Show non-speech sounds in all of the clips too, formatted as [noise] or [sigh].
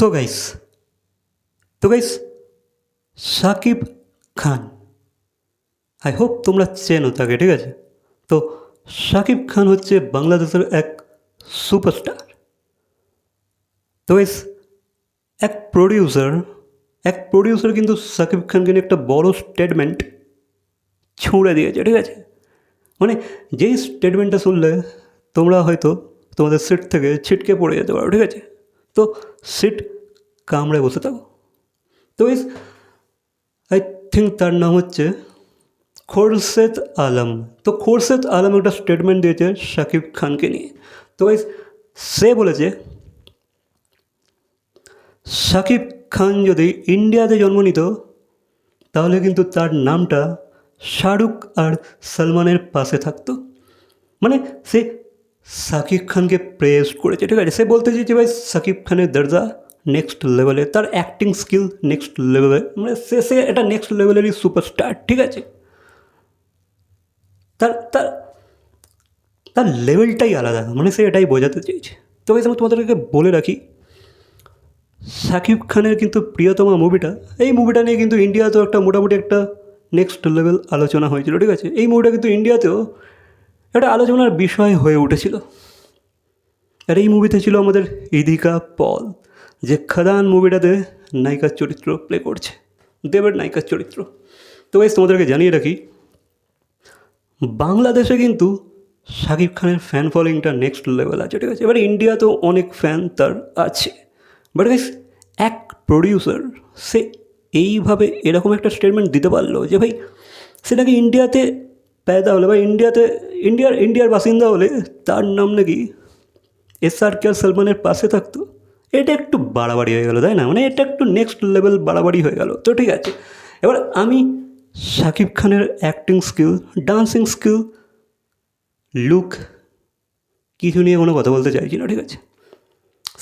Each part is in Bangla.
সো গাইস তো guys Shakib Khan. I hope তোমরা চেনো তাকে, ঠিক আছে? তো সাকিব খান হচ্ছে বাংলাদেশের এক সুপারস্টার তো গাইস এক প্রডিউসার এক প্রডিউসার কিন্তু সাকিব খানকে নিয়ে একটা বড় স্টেটমেন্ট ছুঁড়ে দিয়েছে, ঠিক আছে? মানে যেই স্টেটমেন্টটা শুনলে তোমরা হয়তো তোমাদের সিট থেকে ছিটকে পড়ে যেতে পারো, ঠিক আছে? তো সিট কামড়ে বসে থাকো। তো ইস আই থিঙ্ক তার নাম হচ্ছে খোরশেদ আলম। তো খোরশেদ আলম একটা স্টেটমেন্ট দিয়েছে শাকিব খানকে নিয়ে। তো গাইস সে বলেছে, শাকিব খান যদি ইন্ডিয়াতে জন্ম নিত, তাহলে কিন্তু তার নামটা শাহরুখ আর সলমানের পাশে থাকতো। মানে সে সাকিব খানকে প্রেস করেছে, ঠিক আছে? সে বলতে চেয়েছে, ভাই, সাকিব খানের দরজা নেক্সট লেভেলে তার অ্যাক্টিং স্কিল নেক্সট লেভেলে মানে সে সে এটা নেক্সট লেভেলেরই সুপারস্টার ঠিক আছে? তার তার তার লেভেলটাই আলাদা মানে সে এটাই বোঝাতে চেয়েছে। তো আমি তোমাদেরকে বলে রাখি শাকিব খানের কিন্তু প্রিয়তমা মুভিটা এই মুভিটা নিয়ে কিন্তু ইন্ডিয়াতেও একটা মোটামুটি একটা নেক্সট লেভেল আলোচনা হয়েছিল, ঠিক আছে? এই মুভিটা কিন্তু ইন্ডিয়াতেও একটা আলোচনার বিষয় হয়ে উঠেছিল। আর এই মুভিতে ছিল আমাদের ইদিকা পল, যে খাদান মুভিটাতে নায়িকার চরিত্র প্লে করছে। দেবের নায়িকার চরিত্র। তো গাইস তোমাদেরকে জানিয়ে রাখি, বাংলাদেশে কিন্তু শাকিব খানের ফ্যান ফলোয়িংটা নেক্সট লেভেল আছে, ঠিক আছে? এবার ইন্ডিয়াতেও অনেক ফ্যান তার আছে। বাট গাইস এক প্রডিউসার সে এইভাবে এরকম একটা স্টেটমেন্ট দিতে পারল যে, ভাই, সে নাকি ইন্ডিয়াতে पैदा হলে বা ইন্ডিয়াতে, ইন্ডিয়ার ইন্ডিয়ার বাসিন্দা হলে তার নাম নাকি এস আর কে আর সলমানের পাশে থাকতো। এটা একটু বাড়াবাড়ি হয়ে গেল, তাই না? মানে এটা একটু নেক্সট লেভেল বাড়াবাড়ি হয়ে গেল। তো ঠিক আছে, এবার আমি শাকিব খানের acting skill dancing skill look কিছু নিয়ে কোনো কথা বলতে চাইছি না, ঠিক আছে?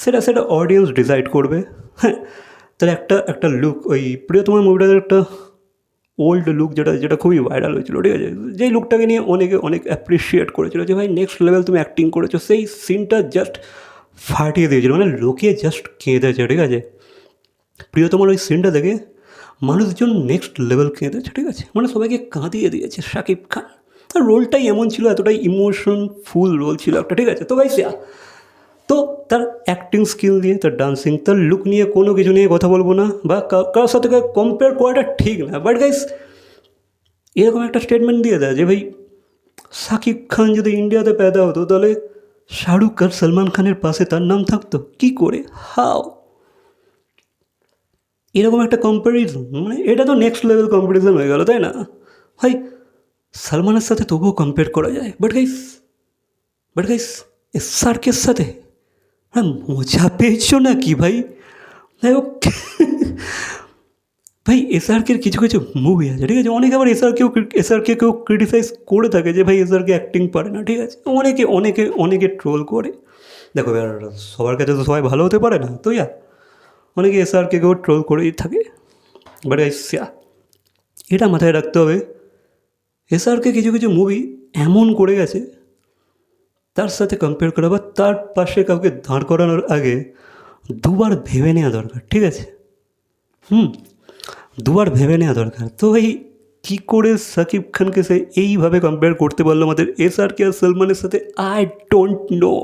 সেটা সেটা অডিয়েন্স ডিসাইড করবে। হ্যাঁ তাহলে একটা একটা লুক ওই প্রিয়তমা মুভিটার একটা ওল্ড লুক যেটা যেটা খুবই ভাইরাল হয়েছিল, ঠিক আছে? যেই লুকটাকে নিয়ে অনেকে, অনেক অ্যাপ্রিসিয়েট করেছিল যে, ভাই নেক্সট লেভেল তুমি অ্যাক্টিং করেছ। সেই সিনটা জাস্ট ফাটিয়ে দিয়েছিল মানে লোকে জাস্ট কেঁদেছে, ঠিক আছে? প্রিয়তমার ওই সিনটা দেখে মানুষজন নেক্সট লেভেল কেঁদেছে, ঠিক আছে? মানে সবাইকে কাঁদিয়ে দিয়েছে শাকিব খান। আর রোলটাই এমন ছিল, এতটাই ইমোশন ফুল রোল ছিল একটা, ঠিক আছে? তো ভাই তো তার অ্যাক্টিং স্কিল নিয়ে, তার ডান্সিং তার লুক নিয়ে কোনো কিছু নিয়ে কথা বলব না বা কারোর সাথে কম্পেয়ার করাটা ঠিক না। বাট গাইস এরকম একটা স্টেটমেন্ট দিয়ে দেয় যে, ভাই, সাকিব খান যদি ইন্ডিয়াতে পেদা হতো, তাহলে শাহরুখ আর সলমান খানের পাশে তার নাম থাকতো। কি করে? হাও এরকম একটা কম্প্যারিজন মানে এটা তো নেক্সট লেভেল কম্পিটিশন হয়ে গেল, তাই না? ভাই, সলমানের সাথে তবুও কম্পেয়ার করা যায়। বাট গাইস বাট গাইস এসআরকের সাথে হ্যাঁ মজা পেয়েছ না কি ভাই? ভাই ও ভাই এসআরকের কিছু কিছু মুভি আছে, ঠিক আছে? অনেকে আবার এসআরকেও এসআরকে কেউ ক্রিটিসাইজ করে থাকে যে, ভাই এসআরকে অ্যাক্টিং পারে না, ঠিক আছে? অনেকে অনেকে অনেকে ট্রোল করে। দেখো, এবার সবার কাছে তো সবাই ভালো হতে পারে না, তো ইয়া। অনেকে এসআরকে কেউ ট্রোল করেই থাকে। বাট ইয়া এটা মাথায় রাখতে হবে এসআরকে কিছু কিছু মুভি এমন করে গেছে তার সাথে কম্পেয়ার করা বা তার পাশে কাউকে দাঁড় করানোর আগে দুবার ভেবে নেওয়া দরকার, ঠিক আছে? হুম, দুবার ভেবে নেওয়া দরকার। তো এই কী করে সাকিব খানকে সে এইভাবে কম্পেয়ার করতে পারল আমাদের এস আর কে আর সলমানের সাথে? আই ডোন্ট নো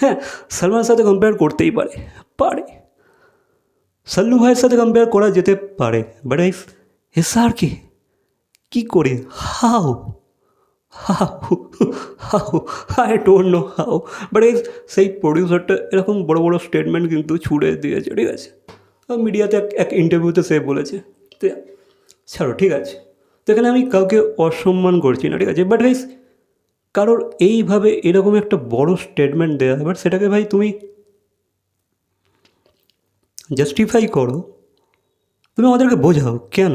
হ্যাঁ সলমানের সাথে কম্পেয়ার করতেই পারে পারে। সল্লু ভাইয়ের সাথে কম্পেয়ার করা যেতে পারে বাট এস আর কে, কী করে how how how I don't know how but এই সেই প্রডিউসারটা এরকম বড় বড় স্টেটমেন্ট কিন্তু ছুড়ে দিয়েছে, ঠিক আছে? মিডিয়াতে এক এক ইন্টারভিউতে সে বলেছে, তো ছাড়ো, ঠিক আছে? তো এখানে আমি কাউকে অসম্মান করছি না, ঠিক আছে? বাট ভাই কারোর এইভাবে এরকম একটা বড় স্টেটমেন্ট দেওয়া বাট সেটাকে ভাই তুমি জাস্টিফাই করো। তুমি আমাদেরকে বোঝাও, কেন?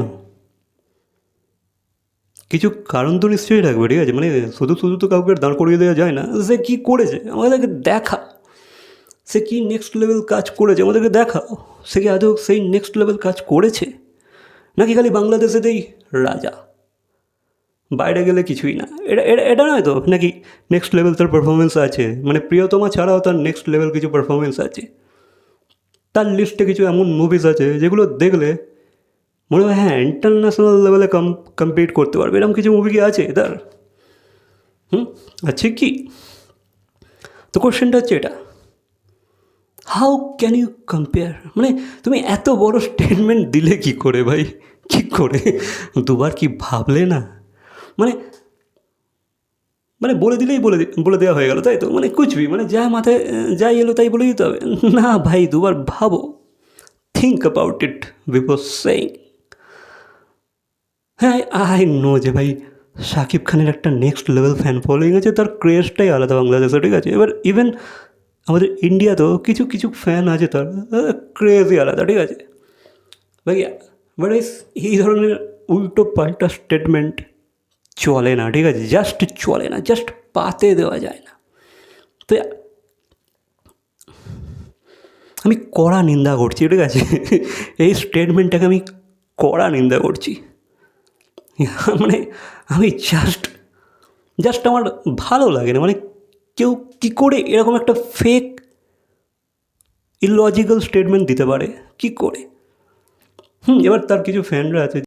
কিছু কারণ তো নিশ্চয়ই রাখবে, ঠিক আছে? মানে শুধু শুধু তো কাউকে দাঁড় করিয়ে দেওয়া যায় না, সে কী করেছে? আমাদেরকে দেখা। সে কি নেক্সট লেভেল কাজ করেছে? আমাদেরকে দেখাও সে কি আদৌ সেই নেক্সট লেভেল কাজ করেছে? নাকি খালি বাংলাদেশেতেই রাজা? বাইরে গেলে কিছুই না। এটা এটা এটা নয় তো? নাকি নেক্সট লেভেল তার পারফরমেন্স আছে? মানে প্রিয়তমা ছাড়াও তার নেক্সট লেভেল কিছু পারফরমেন্স আছে। তার লিস্টে কিছু এমন মুভিজ আছে যেগুলো দেখলে মনে হয় হ্যাঁ ইন্টারন্যাশনাল লেভেলে কম কম্পিট করতে পারবে। এরকম কিছু মুভি কি আছে তার হুম? আছে কি? তো কোশ্চেনটা হচ্ছে এটা। হাউ ক্যান ইউ কম্পেয়ার মানে তুমি এত বড় স্টেটমেন্ট দিলে কি করে ভাই? কি করে? দুবার কি ভাবলে না? মানে মানে বলে দিলেই বলে বলে দেওয়া হয়ে গেল, তাই তো? মানে কুচবি মানে যা মাথায় যাই এলো তাই বলে দিতে হবে। না ভাই, দুবার ভাবো। Think about it before saying হ্যাঁ আই নো যে ভাই শাকিব খানের একটা নেক্সট লেভেল ফ্যান ফলোয়িং আছে, তার ক্রেজটাই আলাদা বাংলাদেশে, ঠিক আছে? এবার ইভেন আমাদের ইন্ডিয়াতেও কিছু কিছু ফ্যান আছে তার ক্রেজই আলাদা, ঠিক আছে? ভাই বাট এই ধরনের উল্টো পাল্টা স্টেটমেন্ট চলে না, ঠিক আছে? জাস্ট চলে না জাস্ট পাতে দেওয়া যায় না। তো আমি কড়া নিন্দা করছি, ঠিক আছে? এই স্টেটমেন্টটাকে আমি কড়া নিন্দা করছি। [laughs] মানে আমি জাস্ট জাস্ট আমার ভালো লাগে না মানে কেউ কী করে এরকম একটা ফেক ইলজিক্যাল স্টেটমেন্ট দিতে পারে? কী করে? হুম, এবার তার কিছু ফ্যানরা আছে